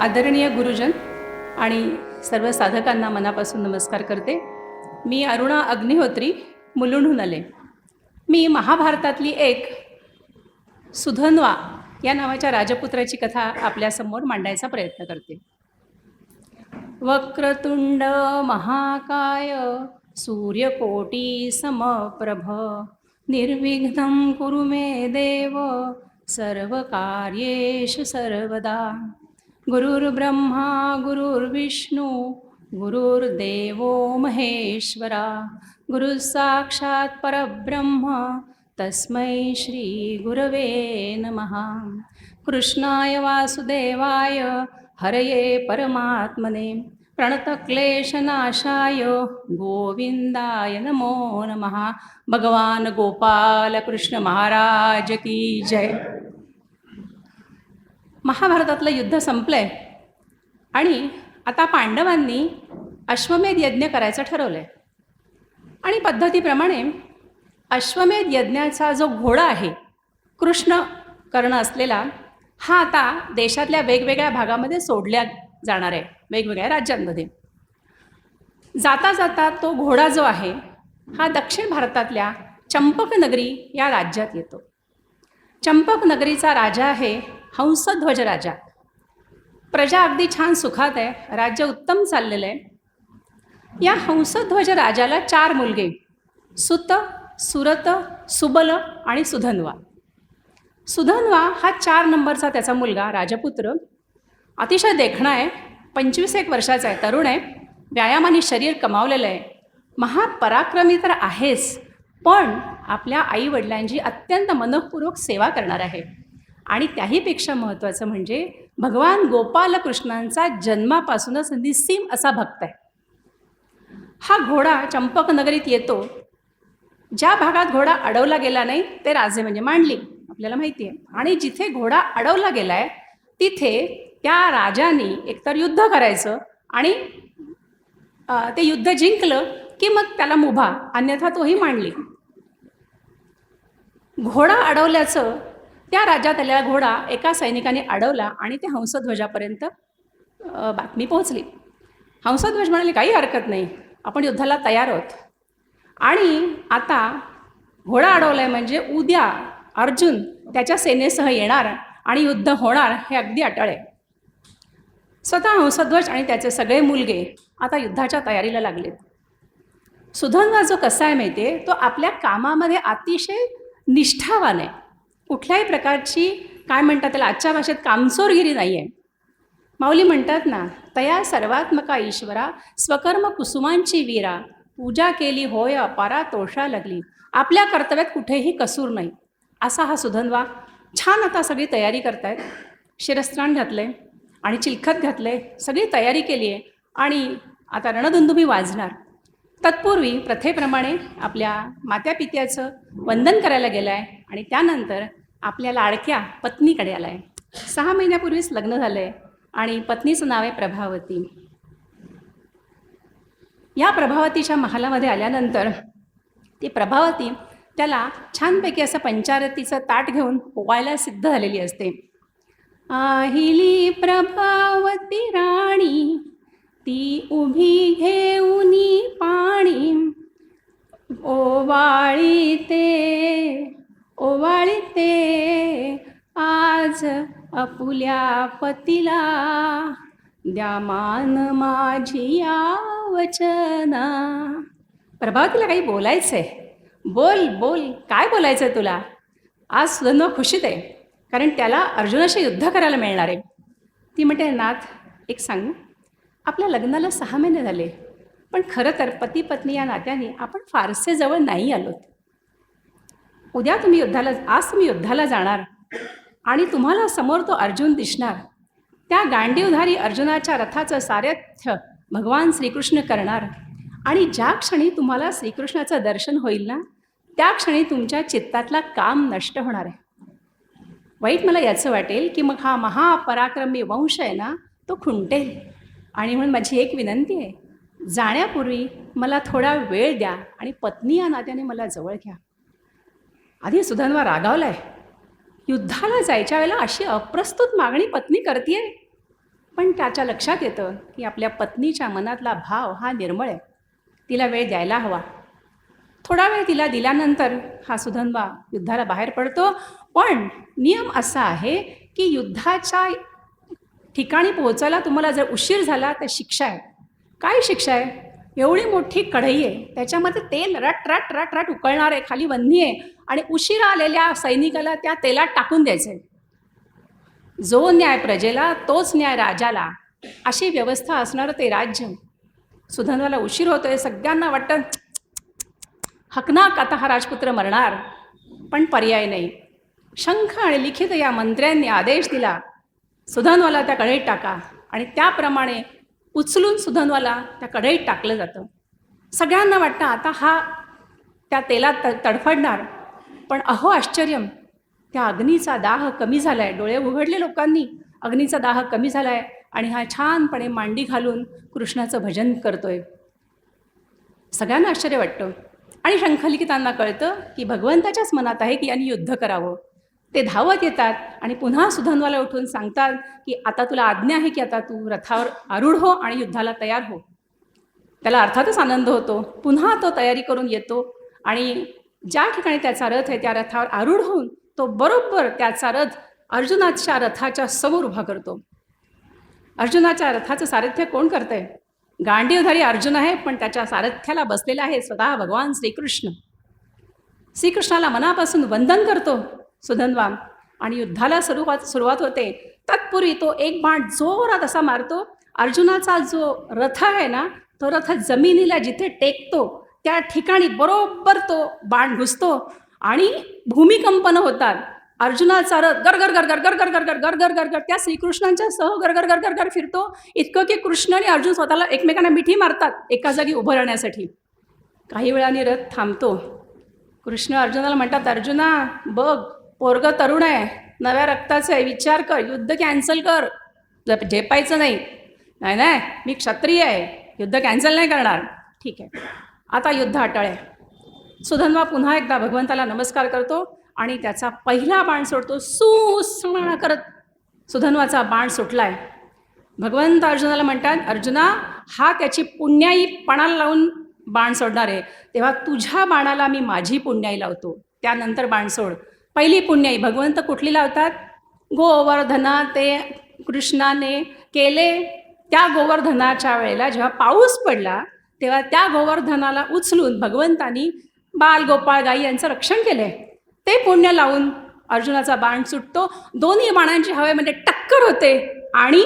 आदरणीय गुरुजन आणि सर्व साधकांना मनापासून नमस्कार करते. मी अरुणा अग्निहोत्री मुलुंडहून आले मी महाभारतातली एक सुधन्वा या नावाच्या राजपुत्राची कथा आपल्यासमोर मांडायचा प्रयत्न करते. वक्रतुंड महाकाय सूर्यकोटी समप्रभ निर्विघ्न कुरु मे देव सर्वकार्येषु सर्वदा. गुरुर्ब्रह्मा गुरुर्विष्णू गुरुर्देवो महेश्वरा गुरुसाक्षात् परब्रह्म तस्मै श्रीगुरवे नमः. कृष्णाय वासुदेवाय हरये परमात्मने. प्रणतक्लेशनाशाय गोविंदाय नमो नमः. भगवान गोपालकृष्ण महाराज की जय. महाभारतातलं युद्ध संपलंय. आणि आता पांडवांनी अश्वमेध यज्ञ करायचं ठरवलंय. आणि पद्धतीप्रमाणे अश्वमेध यज्ञाचा जो घोडा आहे कृष्ण कर्ण असलेला हा आता देशातल्या वेगवेगळ्या भागामध्ये सोडल्या जाणार आहे वेगवेगळ्या राज्यांमध्ये. जाता जाता तो घोडा जो आहे हा दक्षिण भारतातल्या चंपक नगरी या राज्यात येतो. चंपक नगरीचा राजा आहे हंसध्वज राजा. प्रजा अगदी छान सुखात आहे. राज्य उत्तम चाललेलं आहे. या हंसध्वज राजाला चार मुलगे सुत सुरत सुबल आणि सुधन्वा. सुधन्वा हा चार नंबरचा त्याचा मुलगा राजपुत्र. अतिशय देखणा आहे. पंचवीस एक वर्षाचा आहे. तरुण आहे. व्यायामाने शरीर कमावलेलं आहे. महापराक्रमी तर आहेच पण आपल्या आईवडिलांची अत्यंत मनःपूर्वक सेवा करणार आहे. आणि त्याहीपेक्षा महत्त्वाचं म्हणजे भगवान गोपालकृष्णांचा जन्मापासूनच निस्सीम असा भक्त आहे. हा घोडा चंपकनगरीत येतो. ज्या भागात घोडा अडवला गेला नाही ते राजे म्हणजे मांडली. आपल्याला माहिती आहे. आणि जिथे घोडा अडवला गेला आहे तिथे त्या राजाने एकतर युद्ध करायचं आणि ते युद्ध जिंकलं की मग त्याला मुभा अन्यथा तोही मांडली. घोडा अडवल्याचं त्या राज्यात आलेला घोडा एका सैनिकाने अडवला आणि ते हंसध्वजापर्यंत बातमी पोहोचली. हंसध्वज म्हणाले काही हरकत नाही. आपण युद्धाला तयार आहोत. आणि आता घोडा अडवला आहे म्हणजे उद्या अर्जुन त्याच्या सेनेसह येणार आणि युद्ध होणार हे अगदी अटळ आहे. स्वतः हंसध्वज आणि त्याचे सगळे मुलगे आता युद्धाच्या तयारीला लागलेत. सुधन्वा जो कसा आहे माहिती आहे तो आपल्या कामामध्ये अतिशय निष्ठावान आहे. कुठल्याही प्रकारची काय म्हणतात त्याला आजच्या भाषेत कामचोरगिरी नाही आहे माऊली म्हणतात ना तया सर्वात्मका ईश्वरा स्वकर्म कुसुमांची वीरा पूजा केली होय अपारा तोषा लागली. आपल्या कर्तव्यात कुठेही कसूर नाही. असा हा सुधनवा छान आता सगळी तयारी करतायत. शिरस्त्राण घातलं आहे आणि चिलखत घातलं आहे सगळी तयारी केली आहे आणि आता रणधुंदुमी वाजणार. तत्पूर्वी प्रथेप्रमाणे आपल्या मात्यापित्याचं वंदन करायला गेलं आहे आणि त्यानंतर आपल्या लाडक्या पत्नीकडे आला आहे सहा महिन्यापूर्वीच लग्न झालं आहे आणि पत्नीचं नाव आहे प्रभावती. या प्रभावतीच्या महालामध्ये आल्यानंतर ती प्रभावती त्याला छानपैकी असं पंचारतीचं ताट घेऊन पोवायला सिद्ध झालेली असते. आहिली प्रभावती राणी ती उभी घेऊनी पाणी. ओवाळी अपुल्या पतीला. द्या मान माझी या वचना. प्रभावतीला काही बोलायचं आहे बोल बोल. काय बोलायचं आहे तुला? आज सुधन्वा खुशीत आहे कारण त्याला अर्जुनाशी युद्ध करायला मिळणार आहे. ती म्हणते नाथ एक सांगू? आपल्या लग्नाला सहा महिने झाले पण खरं तर पती पत्नी या नात्याने आपण फारसे जवळ नाही आलोत. उद्या तुम्ही युद्धाला आज तुम्ही युद्धाला जाणार. आणि तुम्हाला समोर तो अर्जुन दिसणार. त्या गांडीवधारी अर्जुनाच्या रथाचं सारथ्य भगवान श्रीकृष्ण करणार. आणि ज्या क्षणी तुम्हाला श्रीकृष्णाचं दर्शन होईल ना त्या क्षणी तुमच्या चित्तातला काम नष्ट होणार आहे. वाईट मला याचं वाटेल की मग हा महापराक्रमी वंश आहे ना तो खुंटेल. आणि म्हणून माझी एक विनंती आहे जाण्यापूर्वी मला थोडा वेळ द्या आणि पत्नी या नात्याने मला जवळ घ्या. आधी सुधन्वा आहे युद्धाला जायच्या वेळेला अशी अप्रस्तुत मागणी पत्नी करते पण त्याच्या लक्षात येतं की आपल्या पत्नीच्या मनातला भाव हा निर्मळ आहे. तिला वेळ द्यायला हवा. थोडा वेळ तिला दिल्यानंतर हा सुधन्वा युद्धाला बाहेर पडतो. पण नियम असा आहे की युद्धाच्या ठिकाणी पोहोचायला तुम्हाला जर उशीर झाला तर शिक्षा आहे. काय शिक्षा आहे? एवढी मोठी कढई आहे. त्याच्यामध्ये तेल रट रट रट रट उकळणार आहे. खाली वन्नी आहे. आणि उशिरा आलेल्या सैनिकाला त्या तेलात टाकून द्यायचं आहे जो न्याय प्रजेला तोच न्याय राजाला अशी व्यवस्था असणारं ते राज्य. सुधन्वाला उशीर होतोय. सगळ्यांना वाटतं हकनाक आता हा राजपुत्र मरणार. पण पर्याय नाही. शंख आणि लिखित या मंत्र्यांनी आदेश दिला. सुधन्वाला त्या कढईत टाका. आणि त्याप्रमाणे उचलून सुधनवाला त्या कढईत टाकलं जातं. सगळ्यांना वाटतं आता हा त्या तेलात तडफडणार. पण अहो आश्चर्यम. त्या अग्नीचा दाह कमी झाला आहे डोळे उघडले लोकांनी. अग्नीचा दाह कमी झाला आहे आणि हा छानपणे मांडी घालून कृष्णाचं भजन करतोय. सगळ्यांना आश्चर्य वाटतं. आणि शंखलिखितांना कळतं की भगवंताच्याच मनात आहे की यांनी युद्ध करावं. ते धावत येतात आणि पुन्हा सुधनवाला उठून सांगतात की आता तुला आज्ञा आहे की आता तू रथावर आरूढ हो आणि युद्धाला तयार हो. त्याला अर्थातच आनंद होतो. पुन्हा तो तयारी करून येतो आणि ज्या ठिकाणी त्याचा रथ आहे त्या रथावर आरूढ होऊन तो बरोबर त्याचा रथ अर्जुनाच्या रथाच्या समोर उभा करतो. अर्जुनाच्या रथाचं सारथ्य कोण करतंय? गांडीवधारी अर्जुन आहे पण त्याच्या सारथ्याला बसलेला आहे स्वतः भगवान श्रीकृष्ण. श्रीकृष्णाला मनापासून वंदन करतो. सुधनवाम आणि युद्धाला सुरुवात सुरुवात होते तत्पूर्वी तो एक बाण जोरात असा मारतो अर्जुनाचा जो रथ आहे ना तो रथ जमिनीला जिथे टेकतो त्या ठिकाणी बरोबर तो बाण घुसतो आणि भूमिकंपन होतात अर्जुनाचा रथ गरगर गर गरगर गरगर गरगर गर त्या श्रीकृष्णांच्या सह गरगर गरगर गर फिरतो इतकं की कृष्ण आणि अर्जुन स्वतःला एकमेकांना मिठी मारतात एका जागी उभं राहण्यासाठी काही वेळाने रथ थांबतो कृष्ण अर्जुनाला म्हणतात अर्जुना बघ पोरग तरुण आहे नव्या रक्ताचं आहे विचार कर युद्ध कॅन्सल कर. झेपायचं नाही नाही नाही मी क्षत्रिय आहे युद्ध कॅन्सल नाही करणार. ठीक आहे. आता युद्ध अटळ आहे. सुधन्वा पुन्हा एकदा भगवंताला नमस्कार करतो आणि त्याचा पहिला बाण सोडतो सुस्मरण करत. सुधन्वाचा बाण सुटलाय. भगवंत अर्जुनाला म्हणतात अर्जुना हा त्याची पुण्याई पणाला लावून बाण सोडणार आहे. तेव्हा तुझ्या बाणाला मी माझी पुण्याई लावतो. त्यानंतर बाण सोड. पहिली पुण्याई भगवंत कुठली लावतात? गोवर्धना ते कृष्णाने केले. त्या गोवर्धनाच्या वेळेला जेव्हा पाऊस पडला तेव्हा त्या गोवर्धनाला उचलून भगवंतानी बाल गोपाळ गाई यांचं रक्षण केलं आहे ते पुण्य लावून अर्जुनाचा बाण सुटतो. दोन्ही बाणांची हवेमध्ये टक्कर होते आणि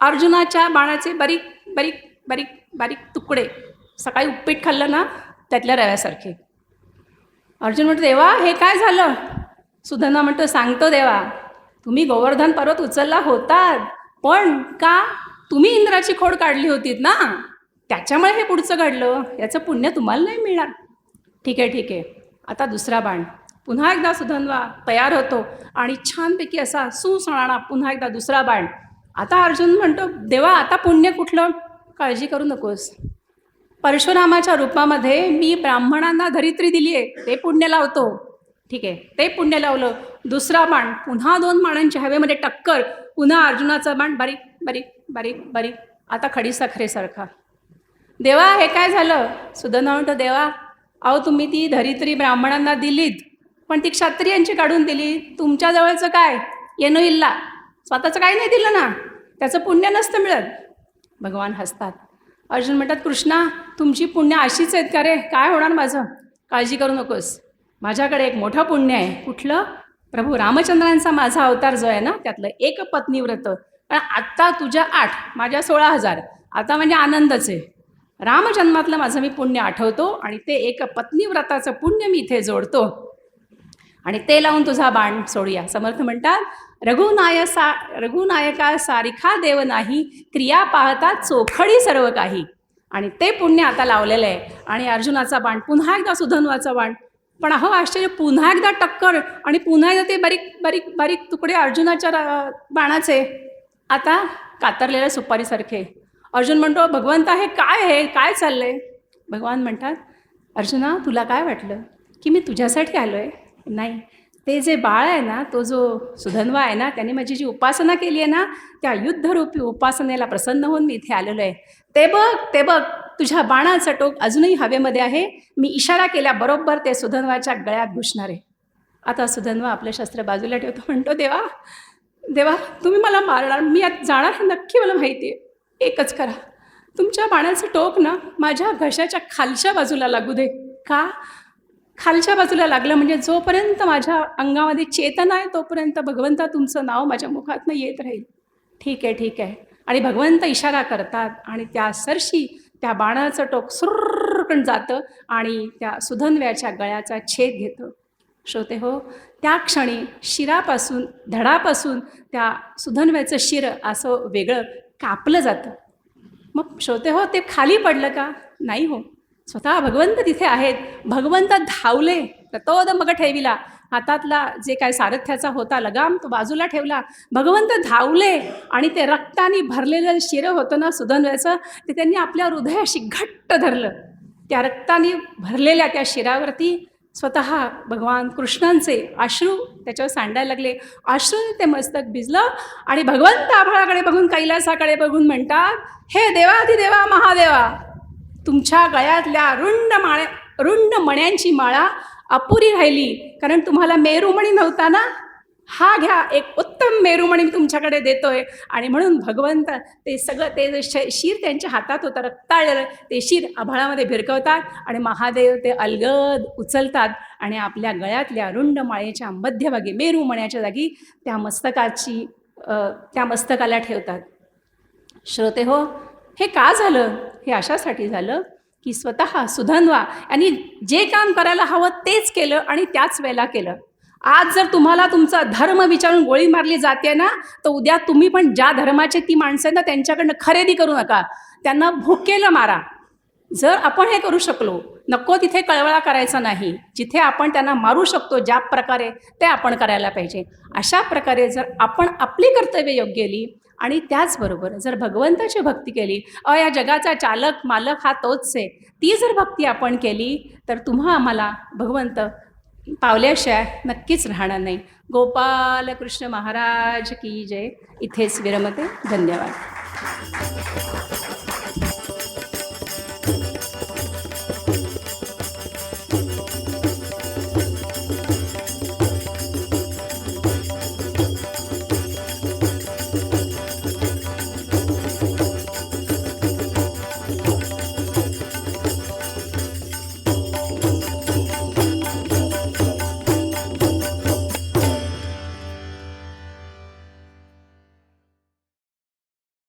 अर्जुनाच्या बाणाचे बारीक बारीक बारीक बारीक तुकडे सकाळी उपीट खाल्लं ना त्यातल्या रव्यासारखे. अर्जुन म्हणतो देवा हे काय झालं? सुधना म्हणतो सांगतो देवा तुम्ही गोवर्धन पर्वत उचलला होतात पण का तुम्ही इंद्राची खोड काढली होतीत ना? त्याच्यामुळे हे पुढचं घडलं याचं पुण्य तुम्हाला नाही मिळणार. ठीक आहे ठीक आहे. आता दुसरा बाण. पुन्हा एकदा सुधन्वा तयार होतो आणि छानपैकी असा सुसणाणा पुन्हा एकदा दुसरा बाण. आता अर्जुन म्हणतो देवा आता पुण्य कुठलं? काळजी करू नकोस. परशुरामाच्या रूपामध्ये मी ब्राह्मणांना धरित्री दिली आहे ते पुण्य लावतो. ठीक आहे. ते पुण्य लावलं. दुसरा बाण पुन्हा दोन बाणांच्या हवेमध्ये टक्कर पुन्हा अर्जुनाचा बाण बारीक बारीक बारीक बारीक. आता खडी साखरेसारखा देवा हे काय झालं? सुधन्वा म्हणतो देवा अहो तुम्ही ती धरित्री ब्राह्मणांना दिलीत पण ती क्षत्रियांची काढून दिली. तुमच्या जवळचं काय? येणं इल्ला. स्वतःचं काही नाही दिलं ना. त्याचं पुण्य नसतं मिळत. भगवान हसतात. अर्जुन म्हणतात कृष्णा तुमची पुण्य अशीच आहेत का रे? काय होणार माझं? काळजी करू नकोस. माझ्याकडे एक मोठं पुण्य आहे. कुठलं? प्रभू रामचंद्रांचा माझा अवतार जो आहे ना त्यातलं एक पत्नी व्रत. पण आत्ता तुझ्या आठ माझ्या सोळा हजार. आता म्हणजे आनंदच आहे. रामजन्मातलं माझं मी पुण्य आठवतो आणि ते एक पत्नी व्रताचं पुण्य मी इथे जोडतो. आणि ते लावून तुझा बाण सोडूया. समर्थ म्हणतात रघुनाय सा रघुनायका सारिखा देव नाही क्रिया पाहता चोखडी सर्व काही. आणि ते पुण्य आता लावलेलं आहे. आणि अर्जुनाचा बाण पुन्हा एकदा सुधन्वाचा बाण. पण अहो आश्चर्य पुन्हा एकदा टक्कर आणि पुन्हा एकदा ते बारीक बारीक बारीक तुकडे अर्जुनाच्या बाणाचे. आता कातरलेल्या सुपारीसारखे. अर्जुन म्हणतो भगवंता हे काय आहे? काय चाललंय? भगवान म्हणतात अर्जुना तुला काय वाटलं? की मी तुझ्यासाठी आलो आहे नाही. ते जे बाळ आहे ना तो जो सुधन्वा आहे ना त्याने माझी जी उपासना केली आहे ना त्या युद्धरूपी उपासनेला प्रसन्न होऊन मी इथे आलेलो आहे. ते बघ ते बघ तुझ्या बाणाचं टोक अजूनही हवेमध्ये आहे. मी इशारा केल्याबरोबर ते सुधन्वाच्या गळ्यात घुसणार आहे. आता सुधन्वा आपलं शस्त्र बाजूला ठेवतो म्हणतो देवा देवा तुम्ही मला मारणार मी आत जाणार हे नक्की मला माहिती आहे. एकच करा. तुमच्या बाणाचं टोक ना माझ्या घशाच्या खालच्या बाजूला लागू दे. का? खालच्या बाजूला लागलं म्हणजे जोपर्यंत माझ्या अंगामध्ये चेतना आहे तोपर्यंत भगवंता तुमचं नाव माझ्या मुखातनं येत राहील. ठीक आहे ठीक आहे. आणि भगवंत इशारा करतात आणि त्या सरशी त्या बाणाचं टोक सुर्रकण जातं आणि त्या सुधन्व्याच्या गळ्याचा छेद घेतं. श्रोते हो त्या क्षणी शिरापासून धडापासून त्या सुधन्व्याचं शिर असं वेगळं कापलं जातं. मग श्रोते हो ते खाली पडलं का? नाही हो. स्वतः भगवंत तिथे आहेत. भगवंत धावले प्रतोद मग ठेविला. हातातला जे काय सारथ्याचा होता लगाम तो बाजूला ठेवला. भगवंत धावले आणि ते रक्ताने भरलेलं शिरं होतं ना सुधनव्याचं ते त्यांनी आपल्या हृदयाशी घट्ट धरलं. त्या रक्ताने भरलेल्या त्या शिरावरती स्वतः भगवान कृष्णांचे अश्रू त्याच्यावर सांडायला लागले. अश्रूने ते मस्तक भिजलं आणि भगवंत आभाळाकडे बघून कैलासाकडे बघून म्हणतात हे देवाधिदेवा महादेवा तुमच्या गळ्यातल्या रुंड माळ्या रुंड मण्यांची माळा अपुरी राहिली. कारण तुम्हाला मेरुमणी नव्हता ना हा घ्या एक उत्तम मेरुमणी मी तुमच्याकडे देतोय. आणि म्हणून भगवंत ते सगळं ते जे श शिर त्यांच्या हातात होतं रक्ताळलेलं ते शिर आभाळामध्ये भिरकवतात आणि महादेव ते अलगद उचलतात आणि आपल्या गळ्यातल्या रुंड माळेच्या मध्यभागी मेरुमण्याच्या जागी त्या मस्तकाची त्या मस्तकाला ठेवतात. श्रोते हो हे का झालं? हे अशासाठी झालं की स्वतः सुधन्वा यांनी जे काम करायला हवं तेच केलं आणि त्याच वेळेला केलं. आज जर तुम्हाला तुमचा धर्म विचारून गोळी मारली जाते ना तर उद्या तुम्ही पण ज्या धर्माचे ती माणसं आहेत ना त्यांच्याकडनं खरेदी करू नका. त्यांना भुकेलं मारा. जर आपण हे करू शकलो नको तिथे कळवळा करायचा नाही. जिथे आपण त्यांना मारू शकतो ज्या प्रकारे ते आपण करायला पाहिजे. अशा प्रकारे जर आपण आपली कर्तव्य योग्य केली आणि त्याचबरोबर जर भगवंताची भक्ती केली अ या जगाचा चालक मालक हा तोच आहे ती जर भक्ती आपण केली तर तुम्हा आम्हाला भगवंत पावल्याशिवाय नक्कीच राहणार नाही. गोपाल कृष्ण महाराज की जय. इथेच विरमते. धन्यवाद.